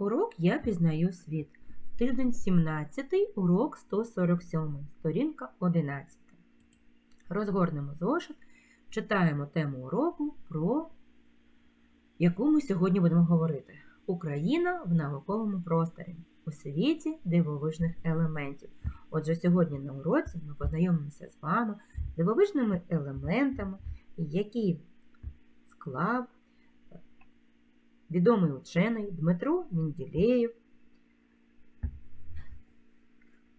Урок Я пізнаю світ. Тиждень 17, урок 147, сторінка 11. Розгорнемо зошит, читаємо тему уроку, про яку ми сьогодні будемо говорити. Україна в науковому просторі у світі дивовижних елементів. Отже, сьогодні на уроці ми познайомимося з вами дивовижними елементами, які склав відомий учений Дмитро Менділеєв.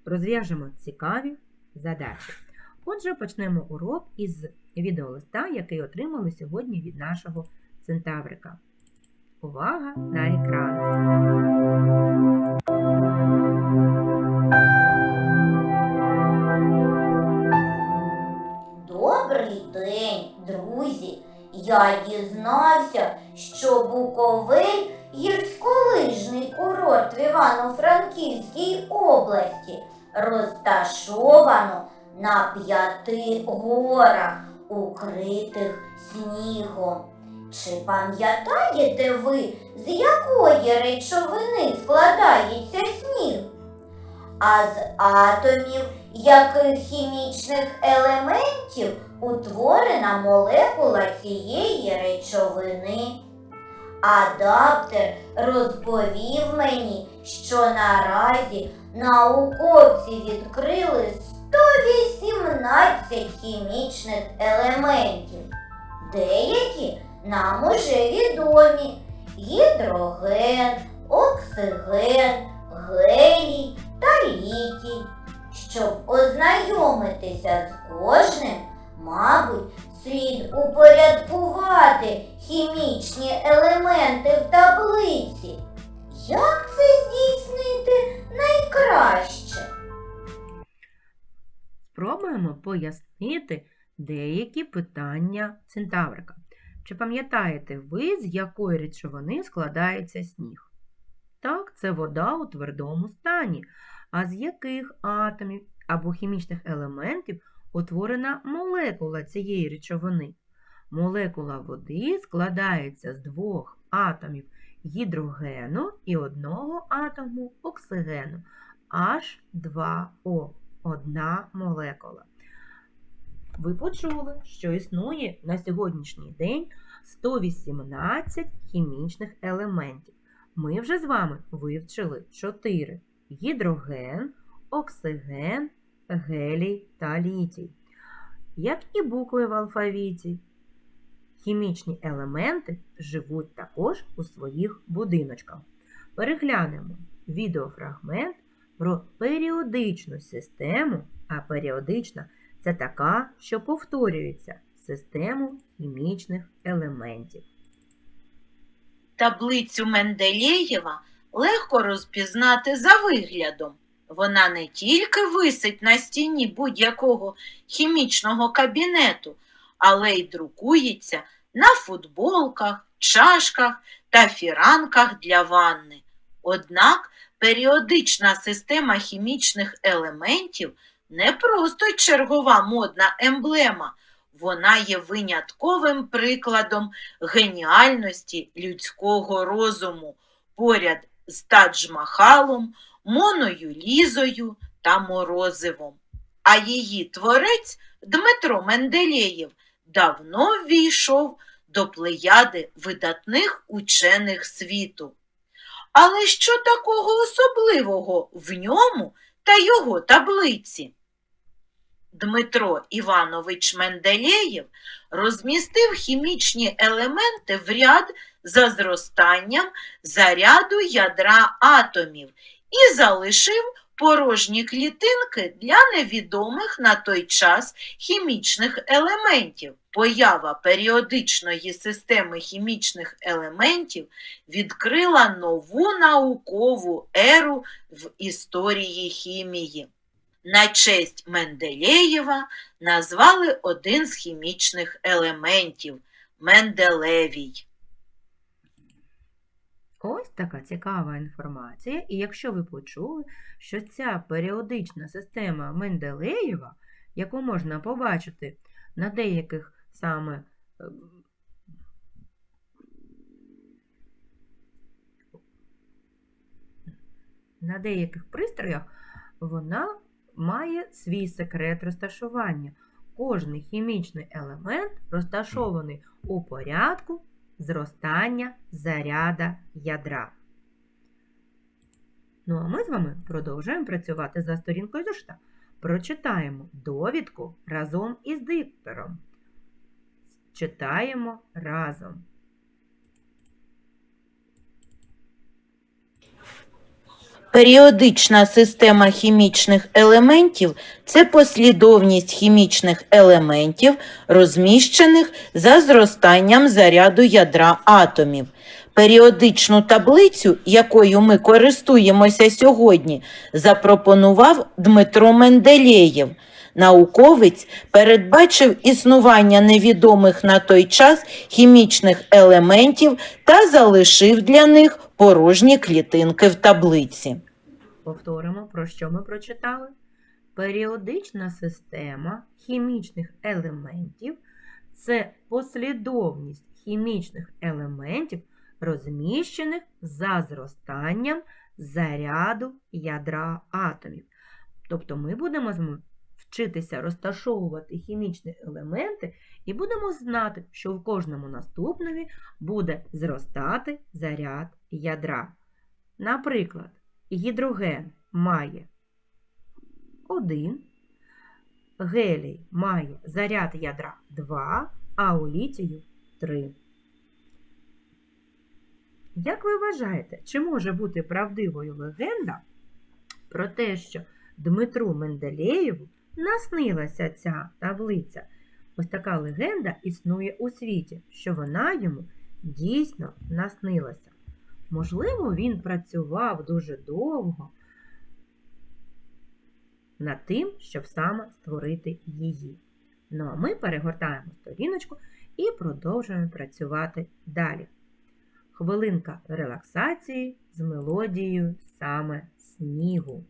Розв'яжемо цікаві задачі. Отже, почнемо урок із відеолиста, який отримали сьогодні від нашого центаврика. Увага на екран! Добрий день, друзі! Я дізнався, що Буковель гірськолижний курорт в Івано-Франківській області розташовано на п'яти горах, укритих снігом. Чи пам'ятаєте ви, з якої речовини складається сніг? А з атомів яких хімічних елементів утворена молекула цієї речовини. Адаптер розповів мені, що наразі науковці відкрили 118 хімічних елементів. Деякі нам уже відомі гідроген, оксиген, гелій та. Щоб ознайомитися з кожним, мабуть, слід упорядкувати хімічні елементи в таблиці. Як це здійснити найкраще? Спробуємо пояснити деякі питання центаврика. Чи пам'ятаєте ви, з якої речовини складається сніг? Так, це вода у твердому стані. А з яких атомів або хімічних елементів утворена молекула цієї речовини? Молекула води складається з двох атомів гідрогену і одного атому оксигену H2O. Одна молекула. Ви почули, що існує на сьогоднішній день 118 хімічних елементів. Ми вже з вами вивчили 4 гідроген, оксиген, гелій та літій. Як і букви в алфавіті, хімічні елементи живуть також у своїх будиночках. Переглянемо відеофрагмент про періодичну систему, а періодична це така, що повторюється систему хімічних елементів. Таблицю Менделєєва легко розпізнати за виглядом. Вона не тільки висить на стіні будь-якого хімічного кабінету, але й друкується на футболках, чашках та фіранках для ванни. Однак періодична система хімічних елементів не просто чергова модна емблема, вона є винятковим прикладом геніальності людського розуму поряд з Тадж-Махалом, Моною Лізою та Морозивом. А її творець Дмитро Менделєєв давно ввійшов до плеяди видатних учених світу. Але що такого особливого в ньому та його таблиці? Дмитро Іванович Менделєєв розмістив хімічні елементи в ряд за зростанням заряду ядра атомів і залишив порожні клітинки для невідомих на той час хімічних елементів. Поява періодичної системи хімічних елементів відкрила нову наукову еру в історії хімії. На честь Менделєєва назвали один з хімічних елементів Менделевій. Ось така цікава інформація. І якщо ви почули, що ця періодична система Менделеєва, яку можна побачити на деяких саме ем, На деяких пристроях вона має свій секрет розташування. Кожний хімічний елемент розташований у порядку зростання заряда ядра. Ну а ми з вами продовжуємо працювати за сторінкою зошита. Прочитаємо довідку разом із диктором. Читаємо разом. Періодична система хімічних елементів це послідовність хімічних елементів, розміщених за зростанням заряду ядра атомів. Періодичну таблицю, якою ми користуємося сьогодні, запропонував Дмитро Менделєєв. Науковець передбачив існування невідомих на той час хімічних елементів та залишив для них порожні клітинки в таблиці. Повторимо, про що ми прочитали. Періодична система хімічних елементів це послідовність хімічних елементів, розміщених за зростанням заряду ядра атомів. Тобто ми будемо вчитися розташовувати хімічні елементи і будемо знати, що в кожному наступному буде зростати заряд ядра. Наприклад, гідроген має 1, гелій має заряд ядра 2, а у літію 3. Як ви вважаєте, чи може бути правдивою легенда про те, що Дмитру Менделєєву наснилася ця таблиця? Ось така легенда існує у світі, що вона йому дійсно наснилася. Можливо, він працював дуже довго над тим, щоб саме створити її. Ну а ми перегортаємо сторіночку і продовжуємо працювати далі. Хвилинка релаксації з мелодією саме снігу.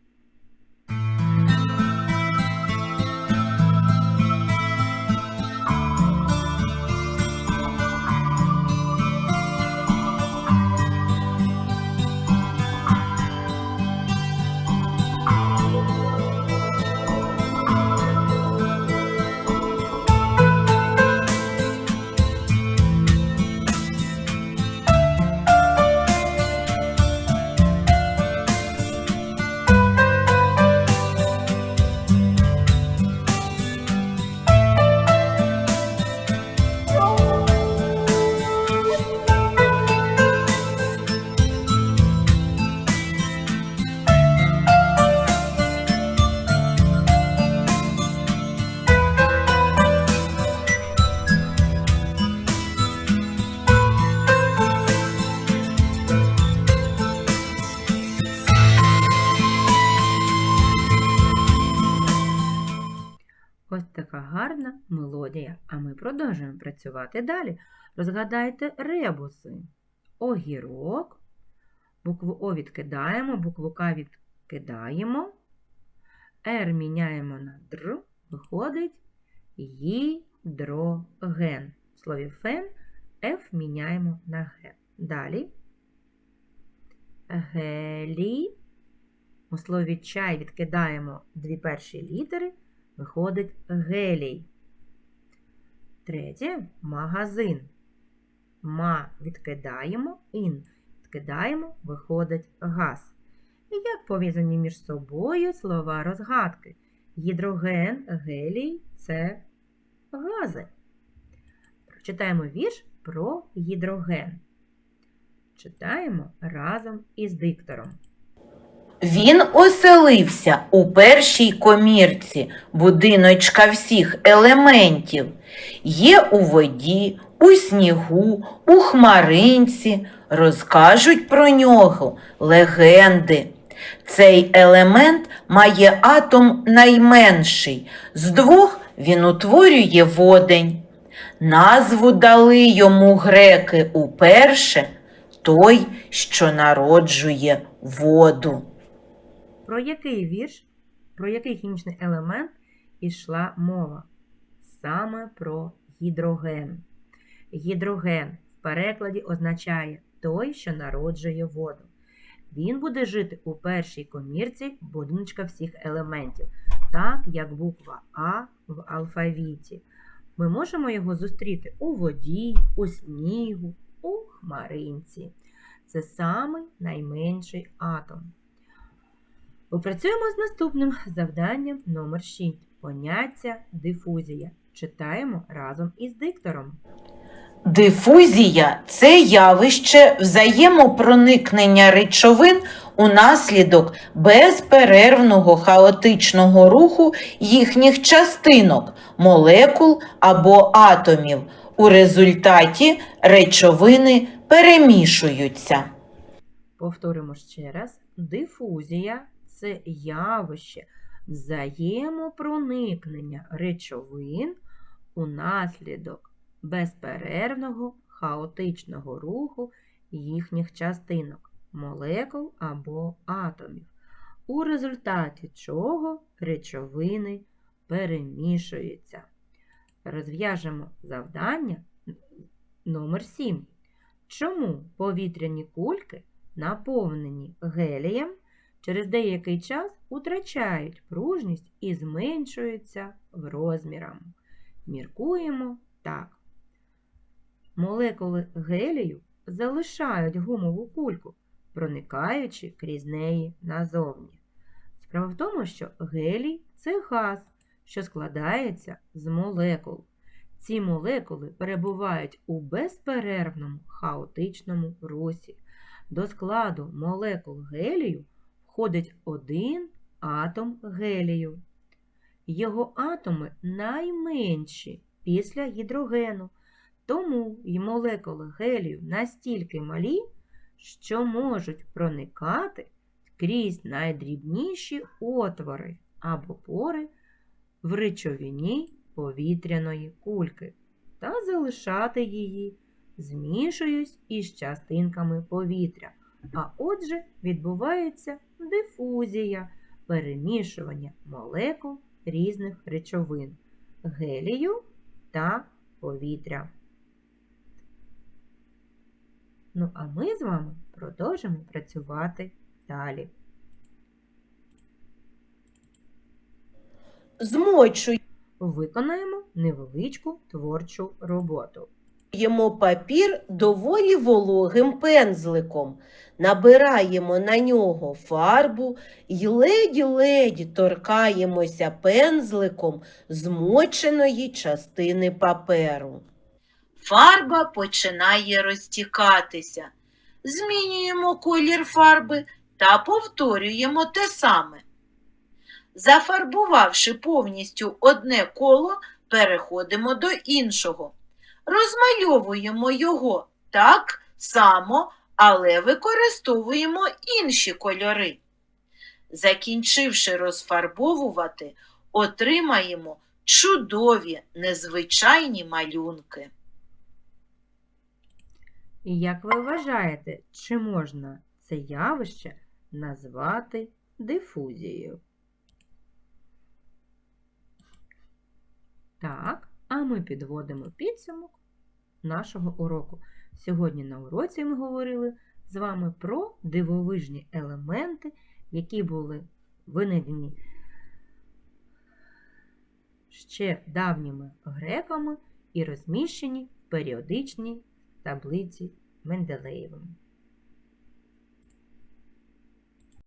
Ось така гарна мелодія. А ми продовжуємо працювати далі. Розгадайте ребуси. Огірок. Букву О відкидаємо, букву К відкидаємо. Р міняємо на Др. Виходить гідроген. В слові фен Ф міняємо на Г. Далі. Гелій. У слові чай відкидаємо дві перші літери виходить гелій. Третє магазин. Ма відкидаємо, ін відкидаємо, виходить газ. І як пов'язані між собою слова розгадки? Гідроген, гелій це гази. Прочитаємо вірш про гідроген. Читаємо разом із диктором. Він оселився у першій комірці будиночка всіх елементів. Є у воді, у снігу, у хмаринці. Розкажуть про нього легенди. Цей елемент має атом найменший. З двох він утворює водень. Назву дали йому греки уперше той, що народжує воду. Про який вірш, про який хімічний елемент ішла мова? Саме про гідроген. Гідроген в перекладі означає той, що народжує воду. Він буде жити у першій комірці будиночка всіх елементів, так як буква А в алфавіті. Ми можемо його зустріти у воді, у снігу, у хмаринці. Це самий найменший атом. Попрацюємо з наступним завданням номер 6. Поняття дифузія. Читаємо разом із диктором. Дифузія це явище взаємопроникнення речовин унаслідок безперервного хаотичного руху їхніх частинок, молекул або атомів. У результаті речовини перемішуються. Повторимо ще раз. Дифузія це явище взаємопроникнення речовин унаслідок безперервного хаотичного руху їхніх частинок, молекул або атомів, у результаті чого речовини перемішуються. Розв'яжемо завдання номер 7. Чому повітряні кульки, наповнені гелієм, через деякий час утрачають пружність і зменшуються в розмірах? Міркуємо так. Молекули гелію залишають гумову кульку, проникаючи крізь неї назовні. Справа в тому, що гелій це газ, що складається з молекул. Ці молекули перебувають у безперервному хаотичному русі. До складу молекул гелію входить один атом гелію. Його атоми найменші після гідрогену, тому й молекули гелію настільки малі, що можуть проникати крізь найдрібніші отвори або пори в речовині повітряної кульки та залишати її, змішуючись із частинками повітря. А отже, відбувається дифузія, перемішування молекул різних речовин гелію та повітря. Ну, а ми з вами продовжимо працювати далі. Змочуємо Виконаємо невеличку творчу роботу. Папір доволі вологим пензликом, набираємо на нього фарбу і ледь-ледь торкаємося пензликом змоченої частини паперу. Фарба починає розтікатися. Змінюємо колір фарби та повторюємо те саме. Зафарбувавши повністю одне коло, переходимо до іншого. Розмальовуємо його так само, але використовуємо інші кольори. Закінчивши розфарбовувати, отримаємо чудові незвичайні малюнки. І як ви вважаєте, чи можна це явище назвати дифузією? Так, ми підводимо підсумок нашого уроку. Сьогодні на уроці ми говорили з вами про дивовижні елементи, які були винайдені ще давніми греками і розміщені в періодичній таблиці Менделеєвим.